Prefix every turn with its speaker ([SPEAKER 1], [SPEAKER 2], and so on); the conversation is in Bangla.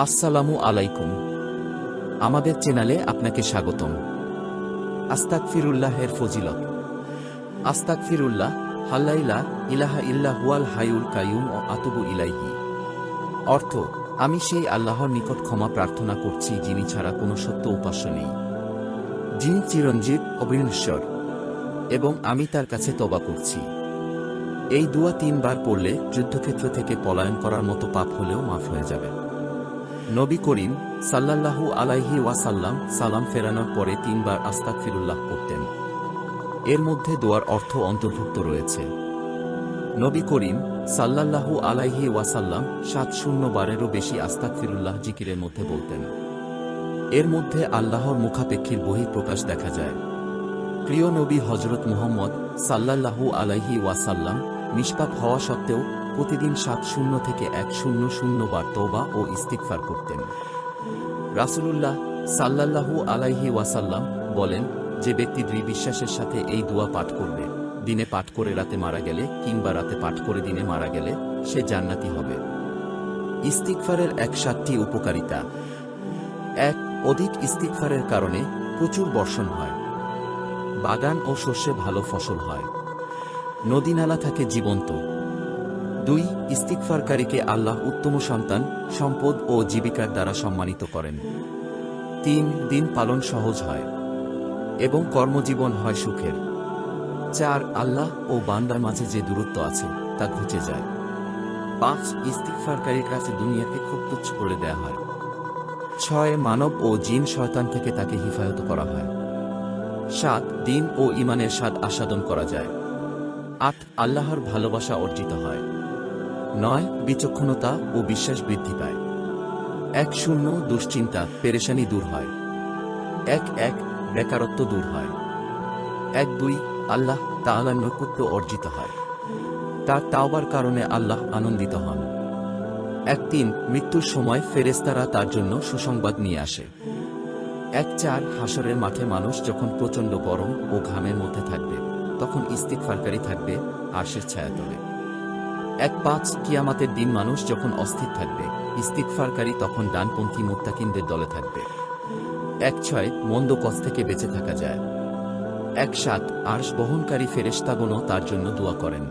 [SPEAKER 1] আসসালামু আলাইকুম। আমাদের চ্যানেলে আপনাকে স্বাগতম। আস্তাক ফিরুল্লাহের ফজিলত। আস্তাক ফিরুল্লাহ হাল্লাইলা ইলাহা ইল্লা হুয়াল হায়ুল কায়ুম ও আতুবু ইলাইহি। অর্থ, আমি সেই আল্লাহর নিকট ক্ষমা প্রার্থনা করছি যিনি ছাড়া কোনো সত্য উপাস্য নেই। যিনি চিরঞ্জিত অবিনশ্বর এবং আমি তার কাছে তবা করছি। এই দুয়া তিনবার পড়লে যুদ্ধক্ষেত্র থেকে পলায়ন করার মতো পাপ হলেও মাফ হয়ে যাবে। নবী করিম সাল্লাল্লাহু আলাইহি ওয়াসাল্লাম সালাম ফেরানোর পরে তিনবার আস্তাক ফিরুল্লাহ করতেন এর মধ্যে দোয়ার অর্থ অন্তর্ভুক্ত রয়েছে। নবী করিম সাল্লাল্লাহু আলাইহি ওয়াসাল্লাম সাত শূন্য বারেরও বেশি আস্তাক ফিরুল্লাহ জিকিরের মধ্যে বলতেন। এর মধ্যে আল্লাহর মুখাপেক্ষীর বহিঃপ্রকাশ দেখা যায়। প্রিয় নবী হজরত মুহম্মদ সাল্লাল্লাহু আলাইহি ওয়াসাল্লাম নিষ্পাপ হওয়া সত্ত্বেও প্রতিদিন সাত শূন্য থেকে এক শূন্য শূন্য বার তোবা ও ইস্তিকফার করতেন। রাসূলুল্লাহ সাল্লাল্লাহু আলাইহি ওয়াসাল্লাম বলেন, যে ব্যক্তি দৃঢ় বিশ্বাসের সাথে এই দোয়া পাঠ করবে, দিনে পাঠ করে রাতে মারা গেলে কিংবা রাতে পাঠ করে দিনে মারা গেলে সে জান্নাতি হবে। ইস্তিকফারের এক সাতটি উপকারিতা। এক, অধিক ইস্তিকফারের কারণে প্রচুর বর্ষণ হয়। বাগান ও শস্যে ভালো ফসল হয়। নদী নালা থাকে জীবন্ত। দুই ইস্তিকফারকারীকে আল্লাহ উত্তম সন্তান, সম্পদ ও জীবিকার দ্বারা সম্মানিত করেন। তিন, দিন পালন সহজ হয় এবং কর্মজীবন হয় সুখের। চার, আল্লাহ ও বান্দার মাঝে যে দূরত্ব আছে, তা ঘুচে যায়। পাঁচ ইস্তিকফারকারীর কাছে দুনিয়াকে খুব তুচ্ছ করে দেয়া হয়। ছয়, মানব ও জিন শয়তান থেকে তাকে হিফায়ত করা হয়। সাত, দিন ও ইমানের স্বাদ আস্বাদন করা যায়। আট, আল্লাহর ভালোবাসা অর্জিত হয়। নয়, বিচক্ষণতা ও বিশ্বাস বৃদ্ধি পায়। এক শূন্য দুশ্চিন্তা পেরেশানি দূর হয়। এক এক বেকারত্ব দূর হয়। এক দুই, আল্লাহ তাআলার নৈকট্য অর্জিত হয়। তার তাওবার কারণে আল্লাহ আনন্দিত হন। এক তিন, মৃত্যুর সময় ফেরেস্তারা তার জন্য সুসংবাদ নিয়ে আসে। এক চার, হাসরের মাঠে মানুষ যখন প্রচণ্ড গরম ও ঘামের মধ্যে থাকবে, তখন ইস্তিকফারকারী থাকবে আরশের ছায়াতলে। এক পাঁচ কিয়ামাতের দিন মানুষ যখন অস্থির থাকবে ইস্তিকফারকারী তখন ডানপন্থী মুত্তাকিনদের দলে থাকবে। এক ছয়, মন্দ পথ থেকে বেঁচে থাকা যায়। এক সাত, আর্শ বহনকারী ফেরেস্তাগণও তার জন্য দোয়া করেন।